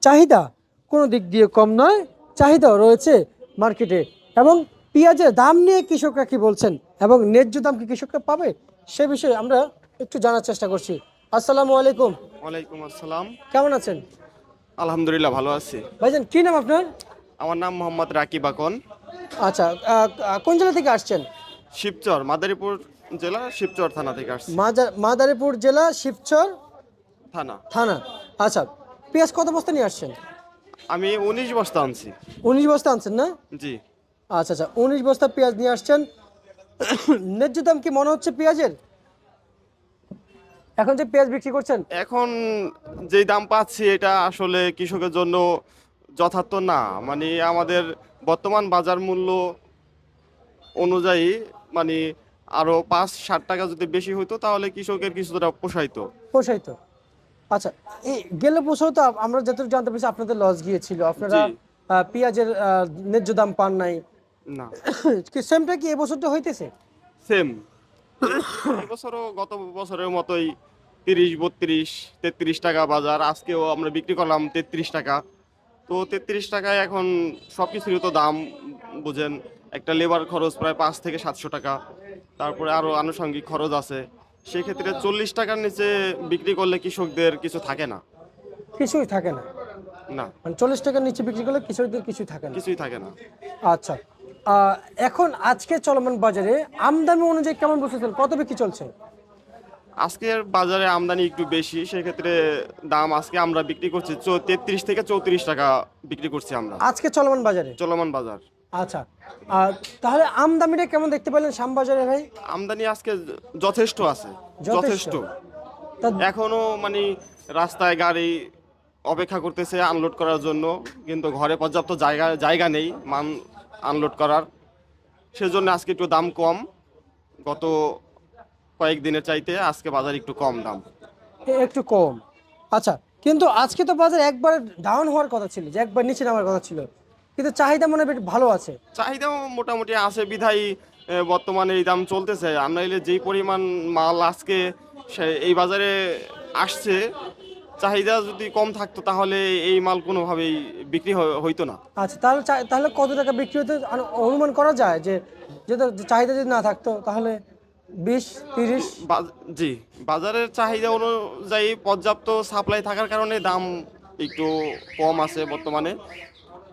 চাহিদা কোনো দিক দিয়ে কম নয় চাহিদাও রয়েছে মার্কেটে। এবং পেঁয়াজের দাম নিয়ে কৃষকরা কি বলছেন এবং ন্যায্য দাম কি কৃষকরা পাবে সে বিষয়ে আমরা একটু জানার চেষ্টা করছি। আসসালামু আলাইকুম। ওয়ালাইকুম আসসালাম। কেমন আছেন? আলহামদুলিল্লাহ ভালো আছি। ভাইজান কি নাম আপনার? আমার নাম মোহাম্মদ রাকিব আকন। আচ্ছা কোন জেলা থেকে আসছেন? শিবচর মাদারীপুর জেলা শিবচর থানা থেকে আসছি। মাদার- মাদারীপুর জেলা শিবচর থানা। থানা। আচ্ছা পেঁয়াজ কত বস্তা নিয়ে আসছেন? আমি উনিশ বস্তা আনছি। উনিশ বস্তা আনছেন না? জি। আচ্ছা আচ্ছা উনিশ বস্তা পেঁয়াজ নিয়ে আসছেন। ন্যায্য দাম কি মনে হচ্ছে পেঁয়াজের? এখন যে পেঁয়াজ বিক্রি করছেন? এখন যেই দাম পাচ্ছি এটা আসলে কৃষকের জন্য যথার্থ না। মানে আমাদের বর্তমান বাজার মূল্য অনুযায়ী মানে আরও পাঁচ ষাট টাকা যদি বেশি হতো তাহলে কৃষকের কিছুটা পোষাইতো। পোষাই তো আচ্ছা এই গেলে বছর তো আমরা যতটুকু জানতে পেরেছি আপনাদের লস গিয়েছিল। আপনারা পেঁয়াজের ন্যায্য দাম পান নাই। না। কি সেমটা কি এবছরটা হইতেছে? সেম এবছরও গত বছরের মতোই তিরিশ বত্রিশ তেত্রিশ টাকা বাজার। আজকেও আমরা বিক্রি করলাম তেত্রিশ টাকা। তো তেত্রিশ টাকায় এখন সব কিছুরই তো দাম বুঝেন। একটা লেবার খরচ প্রায় পাঁচ থেকে সাতশো টাকা। তারপরে আরও আনুষঙ্গিক খরচ আছে। সেক্ষেত্রে চল্লিশ টাকার নিচে বিক্রি করলে কৃষকদের কিছু থাকে না? কিছুই থাকে না। না। মানে চল্লিশ টাকার নিচে বিক্রি করলে কৃষকদের কিছুই থাকে না। কিছুই থাকে না। আচ্ছা। এখন আজকে চলমান বাজারে আমদানি অনুযায়ী কেমন বসেছেন কত বিক্রি চলছে? আজকের বাজারে আমদানি একটু বেশি সেক্ষেত্রে দাম আজকে আমরা বিক্রি করছি তেত্রিশ থেকে চৌত্রিশ টাকা বিক্রি করছি আমরা। আজকে চলমান বাজারে? চলমান বাজার। আচ্ছা আর তাহলে আমদামিটা কেমন দেখতে পেলেন শ্যামবাজারে ভাই? আমদানি আজকে যথেষ্ট আছে যথেষ্ট। যথেষ্ট। এখনও মানে রাস্তায় গাড়ি অপেক্ষা করতেছে আনলোড করার জন্য কিন্তু ঘরে পর্যাপ্ত জায়গা জায়গা নেই মান আনলোড করার। সেজন্য আজকে একটু দাম কম গত কয়েকদিনের চাইতে আজকে বাজার একটু কম দাম। একটু কম। আচ্ছা কিন্তু আজকে তো বাজার একবার ডাউন হওয়ার কথা ছিল যে একবার নিচে নামার কথা ছিল। কিন্তু চাহিদা মনে হয় বেশ ভালো আছে। চাহিদাও মোটামুটি আছে বিধাই বর্তমানে এই দাম চলতেছে। আর নাইলে যেই পরিমাণ মাল আজকে এই বাজারে আসছে চাহিদা যদি কম থাকতো তাহলে এই মাল কোনোভাবেই বিক্রি হইতো না। আচ্ছা তাহলে তাহলে কত টাকা বিক্রি হতে অনুমান করা যায় যে যদি চাহিদা যদি না থাকতো তাহলে বিশ তিরিশ? জি বাজারের চাহিদা অনুযায়ী পর্যাপ্ত সাপ্লাই থাকার কারণে দাম একটু কম আছে বর্তমানে।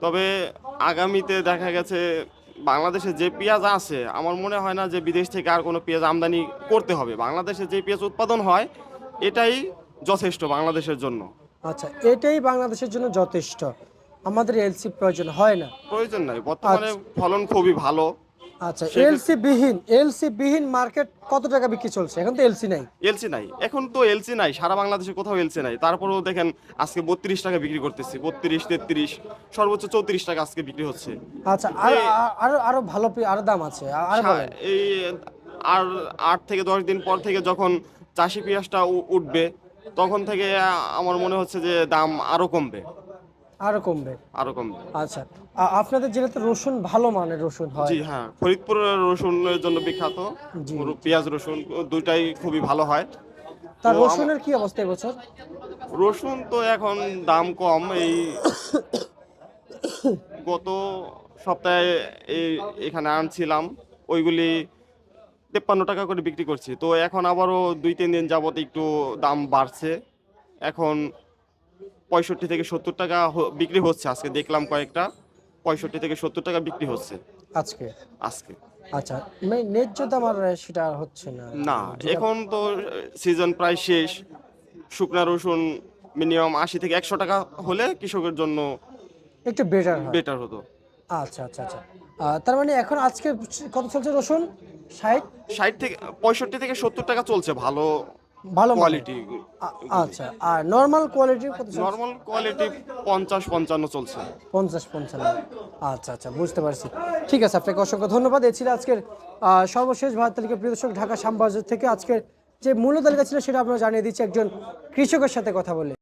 তবে আগামীতে দেখা গেছে বাংলাদেশে যে পেঁয়াজ আছে আমার মনে হয় না যে বিদেশ থেকে আর কোনো পেঁয়াজ আমদানি করতে হবে। বাংলাদেশে যে পেঁয়াজ উৎপাদন হয় এটাই যথেষ্ট বাংলাদেশের জন্য। আচ্ছা এটাই বাংলাদেশের জন্য যথেষ্ট। আমাদের এলসি প্রয়োজন হয় না। প্রয়োজন নাই। বর্তমানে ফলন খুবই ভালো। আচ্ছা এলসি বিহীন এলসি বিহীন মার্কেট কত টাকা বিক্রি চলছে? এখন তো এলসি নাই। এলসি নাই। এখন তো এলসি নাই। সারা বাংলাদেশে কোথাও এলসি নাই। তারপরেও দেখেন আজকে বত্রিশ টাকা বিক্রি করতেছি। বত্রিশ তেত্রিশ সর্বোচ্চ চৌত্রিশ টাকা আজকে বিক্রি হচ্ছে। আচ্ছা আর আরও আরও ভালো আরও দাম আছে। আরও। এই আর আট থেকে দশ দিন পর থেকে যখন চাষি পেঁয়াজটা উঠবে তখন থেকে আমার মনে হচ্ছে যে দাম আরও কমবে। আরও কমবে। আরও কমবে। আচ্ছা আপনাদের জেলাতে রসুন ভালো মানের রসুন হয়? জি হ্যাঁ। ফরিদপুরের রসুনের জন্য বিখ্যাত। পেঁয়াজ রসুন দুইটাই খুবই ভালো হয়। তার তো রসুনের কি অবস্থা এবছর? রসুন তো এখন দাম কম। এই গত সপ্তাহে এই এখানে আনছিলাম। ওইগুলি তেপ্পান্ন টাকা করে বিক্রি করছি। তো এখন আবারও দুই তিন দিন যাবত একটু দাম বাড়ছে। এখন পঁয়ষট্টি থেকে সত্তর টাকা বিক্রি হচ্ছে আজকে। দেখলাম কয়েকটা পঁয়ষট্টি থেকে সত্তর টাকা বিক্রি হচ্ছে। আজকে? আজকে। আচ্ছা মানে ন্যায্য দাম আর সেটা আর হচ্ছে না। না এখন তো সিজন প্রায় শেষ। শুকনা রসুন মিনিমাম আশি থেকে একশো টাকা হলে কৃষকের জন্য একটু বেটার বেটার হতো। আচ্ছা আচ্ছা আচ্ছা। তার মানে এখন আজকে কত চলছে রসুন? ষাট? ষাট থেকে পঁয়ষট্টি থেকে সত্তর টাকা চলছে ভালো ভালো কোয়ালিটি আচ্ছা আর নর্মাল কোয়ালিটির কত নর্মাল কোয়ালিটি পঞ্চাশ পঞ্চান্ন চলছে। পঞ্চাশ পঞ্চান্ন। আচ্ছা আচ্ছা বুঝতে পারছি। ঠিক আছে আপনাকে অসংখ্য ধন্যবাদ। এ ছিল আজকের সর্বশেষ ভারত তালিকা প্রিয় দর্শক ঢাকা শ্যামবাজার থেকে। আজকের যে মূল্য তালিকা ছিল সেটা আপনারা জানিয়ে দিচ্ছি। একজন কৃষকের সাথে কথা বলে।